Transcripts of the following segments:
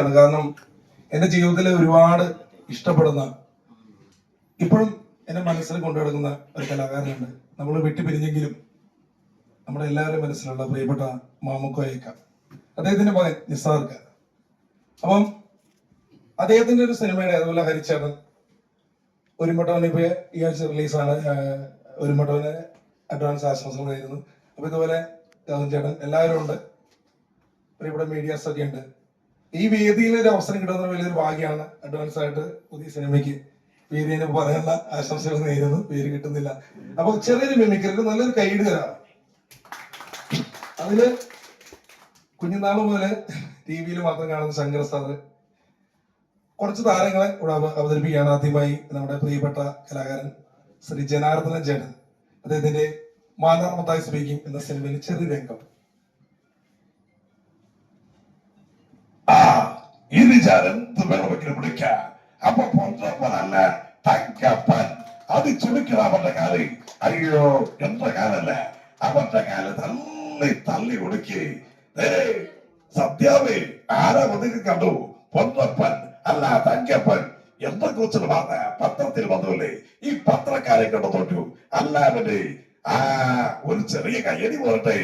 ആണ് കാരണം എന്റെ ജീവിതത്തിൽ ഒരുപാട് ഇഷ്ടപ്പെടുന്ന ഇപ്പോഴും എന്റെ മനസ്സിൽ കൊണ്ടു ഒരു കലാകാരനുണ്ട്. നമ്മൾ വിട്ടുപിരിഞ്ഞെങ്കിലും നമ്മുടെ എല്ലാവരുടെയും മനസ്സിലുള്ള പ്രിയപ്പെട്ട മാമുക്കോയക്ക അദ്ദേഹത്തിന്റെ മകൻ നിസാർക്ക് അപ്പം അദ്ദേഹത്തിന്റെ ഒരു സിനിമയുടെ അതുപോലെ ഹരിച്ചേട്ടൻ ഒരുമട്ടവന് ഇപ്പൊ ഈ ആഴ്ച റിലീസാണ്. ഒരുമട്ടവന് അഡ്വാൻസ് ആശംസകൾ നേരുന്നു. അപ്പൊ ഇതുപോലെ ചേട്ടൻ എല്ലാവരും ഉണ്ട്. പ്രിയപ്പെട്ട മീഡിയാസ് ഒക്കെ ഉണ്ട് ഈ വേദിയിൽ ഒരു അവസരം കിട്ടുന്ന വലിയൊരു ഭാഗ്യമാണ് അഡ്വാൻസ് ആയിട്ട് പുതിയ സിനിമയ്ക്ക്. വേദിനെ പറയുന്ന ആശംസകൾ നേരുന്നു. പേര് കിട്ടുന്നില്ല. അപ്പൊ ചെറിയൊരു മിമിക്രിക്ക് നല്ലൊരു കൈഡ് തരാം. അതിൽ കുഞ്ഞുനാൾ മുതൽ ടി വിയിൽ മാത്രം കാണുന്ന ശങ്കർ സാറ്. കുറച്ച് താരങ്ങളെ ഇവിടെ അവ- അവതരിപ്പിക്കുകയാണ് ആദ്യമായി നമ്മുടെ പ്രിയപ്പെട്ട കലാകാരൻ ശ്രീ ജനാർദ്ദന ചേട്ടൻ. അദ്ദേഹത്തിന്റെ മാനാർമത്തായി സ്പീക്കിംഗ് എന്ന സിനിമയിൽ ചെറിയ രംഗം ആ വിചാരം വിളിക്കാം അപ്പൊ പൊന്നപ്പനല്ല തങ്കപ്പൻ. അത് ചുരുക്കണ അവന്റെ കാൽ. അയ്യോ എന്റെ കാലല്ല. അവന്റെ കാൽ തള്ളി തള്ളി കൊടുക്കേ സത്യാവേ ആരാ വന്നിട്ട് കണ്ടു? പൊന്നപ്പൻ അല്ല തങ്കപ്പൻ. എന്റെ കുറിച്ച് പറഞ്ഞ? പത്രത്തിൽ വന്നുല്ലേ ഈ പത്രക്കാരെ കണ്ടു തോറ്റു. അല്ലാതെ ആ ഒരു ചെറിയ കയ്യടി പോരട്ടെ.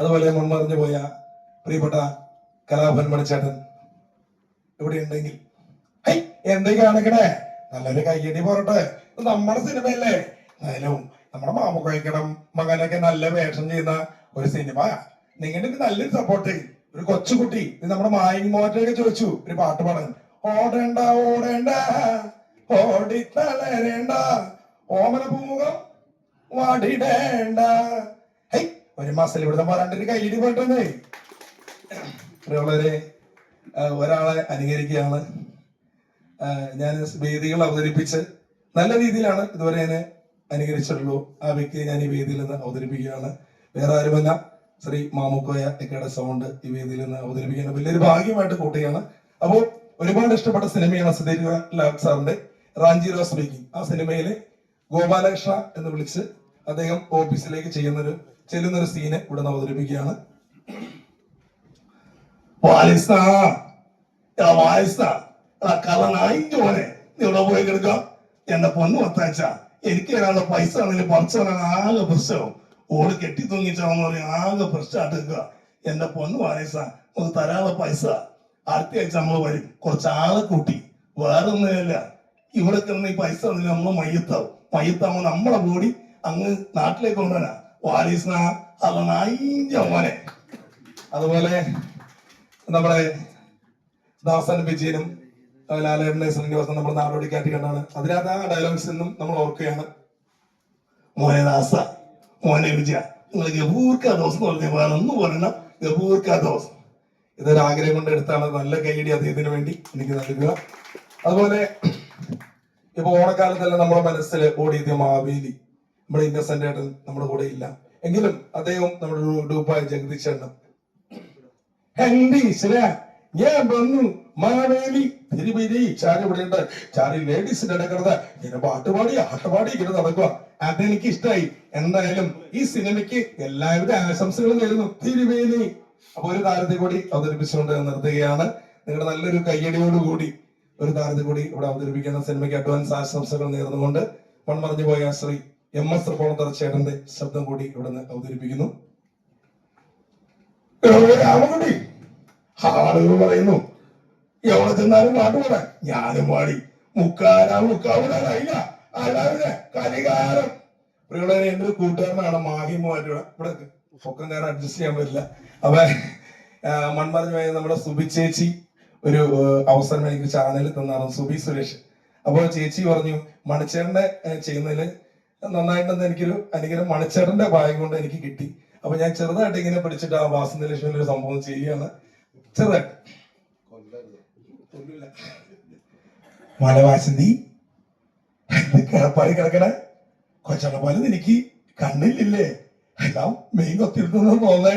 അതുപോലെ മുൻമറിഞ്ഞു പോയ പ്രിയപ്പെട്ട കലാഭൻ മണിച്ചേട്ടൻ. ഇവിടെ ഉണ്ടെങ്കിൽ എന്തേ കാണിക്കണേ. നല്ലൊരു കയ്യടി പോരട്ടെ. നമ്മുടെ സിനിമയല്ലേ? എന്നാലും നമ്മുടെ മാമുക്കഴിക്കണം മകനൊക്കെ നല്ല വേഷം ചെയ്യുന്ന ഒരു സിനിമ. നിങ്ങളുടെ നല്ലൊരു സപ്പോർട്ട് ഒരു കൊച്ചുകുട്ടി. നമ്മുടെ മായിങ് മോറ്റൊക്കെ ചോദിച്ചു. ഒരു പാട്ട് പാടാൻ. ഓടേണ്ട ഓടേണ്ട. ഓടി തളരേണ്ട ഓമന പൂമുഖം വാടിടേണ്ട. ഒരു മാസം ഇവിടുത്തെ പറഞ്ഞിട്ട് കയ്യടി പോയിട്ടൊന്നേ. വളരെ ഒരാളെ അനുകരിക്കുകയാണ്. ഞാൻ വേദികൾ അവതരിപ്പിച്ച് നല്ല രീതിയിലാണ് ഇതുവരെ എന്നെ അനുകരിച്ചിട്ടുള്ളൂ. ആ വ്യക്തിയെ ഞാൻ ഈ വേദിയിൽ നിന്ന് അവതരിപ്പിക്കുകയാണ്. വേറെ ആരുമല്ല. ശ്രീ മാമുക്കോയ എക്കയുടെ സൗണ്ട് ഈ വേദിയിൽ നിന്ന് അവതരിപ്പിക്കുകയാണ്. വലിയൊരു ഭാഗ്യമായിട്ട് കൂട്ടുകയാണ്. അപ്പോൾ ഒരുപാട് ഇഷ്ടപ്പെട്ട സിനിമയാണ് സുധീർ ലാൽ സാറിന്റെ റാഞ്ചി റോസ് സ്പീക്കിംഗ്. ആ സിനിമയിലെ ഗോപാലകൃഷ്ണ എന്ന് വിളിച്ച് അദ്ദേഹം ഓഫീസിലേക്ക് ചെയ്യുന്നൊരു ചെല്ലുന്നൊരു സീന് ഇവിടെ നിന്ന് അവതരിപ്പിക്കുകയാണ്. വാലിസ വാലിസ ആ കള്ളനായിന്റെ പോലെ നീ ഇവിടെ പോയി കിടക്കാം എന്റെ പൊന്ന് ഒത്താച്ച എനിക്ക് തരാനുള്ള പൈസ ആണെങ്കിൽ പറിച്ചവനാണ് ആകെ പ്രശ്നവും ഓട് കെട്ടി തൂങ്ങിച്ചാന്ന് പറയും ആകെ പ്രശ്നമായിട്ട് നിൽക്കുക. എന്റെ പൊന്ന് വാലിസ നമുക്ക് തരാനുള്ള പൈസ. അടുത്ത ആഴ്ച നമ്മൾ വരും. കുറച്ച് ആളെ കൂട്ടി. വേറെ ഒന്നുമില്ല ഇവിടെ കിടന്ന് ഈ പൈസ തന്നില്ല നമ്മൾ മയ്യത്താവും. മയ്യത്താവുമ്പോൾ നമ്മളെ ബോഡി അങ്ങ് നാട്ടിലേക്ക് കൊണ്ടുവരാ. വാലിസ കള്ളനായിന്റെ മോനെ. അതുപോലെ നമ്മുടെ ദാസൻ വിജയനും ലാലേട്ടനെ ശ്രീനിവാസൻ നമ്മുടെ നാടോടിക്കാറ്റി കണ്ടാണ്. അതിനകത്ത് ആ ഡയലോഗ്സ് എന്നും നമ്മൾ ഓർക്കുകയാണ്. മോനെ ദാസ മോനെ വിജയ നിങ്ങൾ ഗബൂർക്ക ദോസ് എന്ന് പറഞ്ഞ വേറെ ഒന്നും പറയണം ഗബൂർക്ക ദോസ് ഇതൊരു ആഗ്രഹം കൊണ്ട് എടുത്താണ്. നല്ല കൈഡി അദ്ദേഹത്തിന് വേണ്ടി. എനിക്ക് നൽകുക അതുപോലെ ഇപ്പൊ ഓണക്കാലത്തല്ല നമ്മുടെ മനസ്സിൽ ഓടിയത് മാവേലി. നമ്മുടെ ഇന്നസെന്റ് ആയിട്ട് നമ്മുടെ കൂടെ ഇല്ല. എങ്കിലും അദ്ദേഹം നമ്മുടെ ഡൂപ്പായ ജഗദീശേട്ടൻ എന്റെ ഈശ്വര. ഞാൻ വന്നു. മാവേലി തിരുമേനി ചാരി ഇവിടെ ഉണ്ട് ചാരി ലേഡീസിന്റെ ഇടക്കിടന്ന് ഇങ്ങനെ പാട്ടുപാടി ആട്ടുപാടി ഇങ്ങനെ നടക്കുക അതെനിക്ക് ഇഷ്ടമായി എന്തായാലും ഈ സിനിമയ്ക്ക് എല്ലാവിധ ആശംസകളും നേരുന്നു. തിരുവേലി. അപ്പൊ ഒരു താരത്തെ കൂടി അവതരിപ്പിച്ചുകൊണ്ട് നിർത്തുകയാണ്. നിങ്ങളുടെ നല്ലൊരു കയ്യടിയോടുകൂടി ഒരു താരത്തെ കൂടി ഇവിടെ അവതരിപ്പിക്കുന്ന സിനിമയ്ക്ക് അഡ്വാൻസ് ആശംസകൾ നേർന്നുകൊണ്ട് മൺമറഞ്ഞു പോയ ശ്രീ എം എസ് തൃപ്പൂണിത്തറ ശബ്ദം കൂടി ഇവിടെ നിന്ന് അവതരിപ്പിക്കുന്നു. രാമകുട്ടി ആളുകൾ പറയുന്നു എവിടെ ചെന്നാലും പാട്ട് പാടാൻ. ഞാനും പാടി. മുക്കാരാ മുക്കാവിടാനായില്ല അല്ലാതെ കരികാരം പ്രിയുള്ളവരെ എന്റെ ഒരു കൂട്ടുകാരനാണ് മാഹിമാരുടെ ഇവിടെ പൊക്കം കാരണം അഡ്ജസ്റ്റ് ചെയ്യാൻ പറ്റില്ല. അപ്പൊ മൺമറഞ്ഞു നമ്മുടെ സുബി ചേച്ചി ഒരു അവസരം എനിക്ക് ചാനലിൽ തന്നാണ്. സുബി സുരേഷ്. അപ്പോൾ ചേച്ചി പറഞ്ഞു മണിച്ചേട്ടന്റെ ചെയ്യുന്നതിൽ നന്നായിട്ടെന്ന് എനിക്കൊരു അനുഗ്രഹം മണിച്ചേട്ടന്റെ ഭാഗ്യം കൊണ്ട് എനിക്ക് കിട്ടി. അപ്പൊ ഞാൻ ചെറുതായിട്ട് ഇങ്ങനെ പിടിച്ചിട്ട് ആ വാസന്തി ലക്ഷ്മി ഒരു സംഭവം ചെയ്യുകയാണ്. ചെറുതായിട്ട്. മലവാസന്തി. കിടപ്പാടി കിടക്കണേ. കൊച്ചണ പോലെ എനിക്ക് കണ്ണില്ലേ എല്ലാം മെയിൻ കൊത്തിരുന്നു തോന്നേ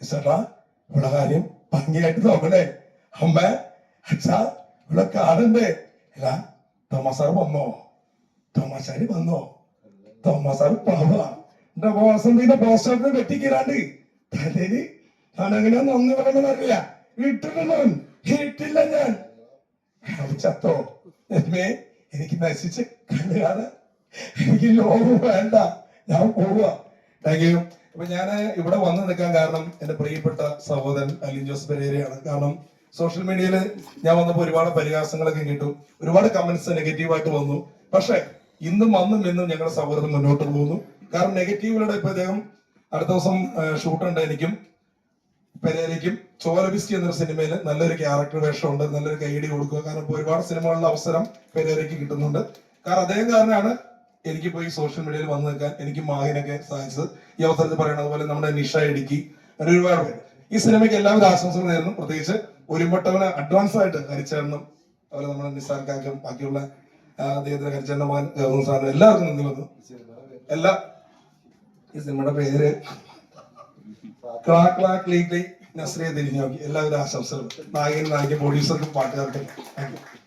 ചേട്ടാ ഇവിടെ കാര്യം ഭംഗിയായിട്ട് നോക്കണേ. അമ്മ അച്ഛാ ഇവിടെ കാണണ്ടേ? അല്ല തോമസാർ വന്നോ? തോമസാരി വന്നോ? തോമസാർ പാവ. എന്റെ ബോസന്തിന്റെ പോസ്റ്ററിന് വെട്ടിക്കിരാണ്ട് തലേൽ താനെങ്ങനെയാ നന്ദി പറയണമെന്ന് അറിയില്ല. ഇട്ടില്ല ഞാൻ ഇട്ടില്ല ഞാൻ. ചത്തോ? എന്നെ എനിക്ക് നശിച്ച് കണ്ടുകാതെ എനിക്ക് ലോകം വേണ്ട. ഞാൻ പോവുക. താങ്ക് യു അപ്പൊ ഞാൻ ഇവിടെ വന്നു നിൽക്കാൻ കാരണം എന്റെ പ്രിയപ്പെട്ട സഹോദരൻ അലിൻ ജോസ് പെരേരയാണ്. കാരണം സോഷ്യൽ മീഡിയയിൽ ഞാൻ വന്നപ്പോൾ ഒരുപാട് പരിഹാസങ്ങളൊക്കെ കിട്ടും. ഒരുപാട് കമന്റ്സ് നെഗറ്റീവായിട്ട് വന്നു. പക്ഷെ ഇന്നും അന്നും ഇന്നും ഞങ്ങളുടെ സൗഹൃദം മുന്നോട്ട് പോകുന്നു. കാരണം നെഗറ്റീവിലൂടെ ഇപ്പൊ അദ്ദേഹം അടുത്ത ദിവസം ഷൂട്ടുണ്ട് എനിക്കും പെരേരയ്ക്കും. ചോലബിസ്റ്റി എന്നൊരു സിനിമയിൽ നല്ലൊരു ക്യാരക്ടർ വേഷമുണ്ട് നല്ലൊരു കൈഡി കൊടുക്കുക. കാരണം ഇപ്പൊ ഒരുപാട് സിനിമകളിലെ അവസരം പെരേരയ്ക്ക് കിട്ടുന്നുണ്ട്. കാരണം അദ്ദേഹം കാരണമാണ് എനിക്ക് പോയി സോഷ്യൽ മീഡിയയിൽ വന്നു നിൽക്കാൻ എനിക്ക് മാഹിനൊക്കെ സാധിച്ചത്. ഈ അവസരത്തിൽ പറയുന്നത് പോലെ നമ്മുടെ നിഷ ഇടുക്കി അങ്ങനെ ഒരുപാട് പേര്. ഈ സിനിമയ്ക്ക് എല്ലാവിധ ആശംസകൾ നേരുന്നു. പ്രത്യേകിച്ച് ഒരുമ്പട്ടവന് അഡ്വാൻസ് ആയിട്ട് ഹരിച്ചേർന്നും അതുപോലെ നമ്മുടെ നിസാർ കാക്കും ബാക്കിയുള്ള അദ്ദേഹത്തിന് അദ്ദേഹത്തിന്റെ ഹരിച്ചേർന്ന മകൻ ഗവർണർ സാറിനും എല്ലാവർക്കും നന്ദി വന്നു എല്ലാ ഈ സിനിമയുടെ പേര് ക്ലാ ക്ലാ ക്ലീ നസ്രിയ തിരിഞ്ഞു നോക്കി. എല്ലാവരും ആശംസകളും. നായകൻ നായകൻ പ്രൊഡ്യൂസർക്കും പാട്ടുകാർക്കും. Thank you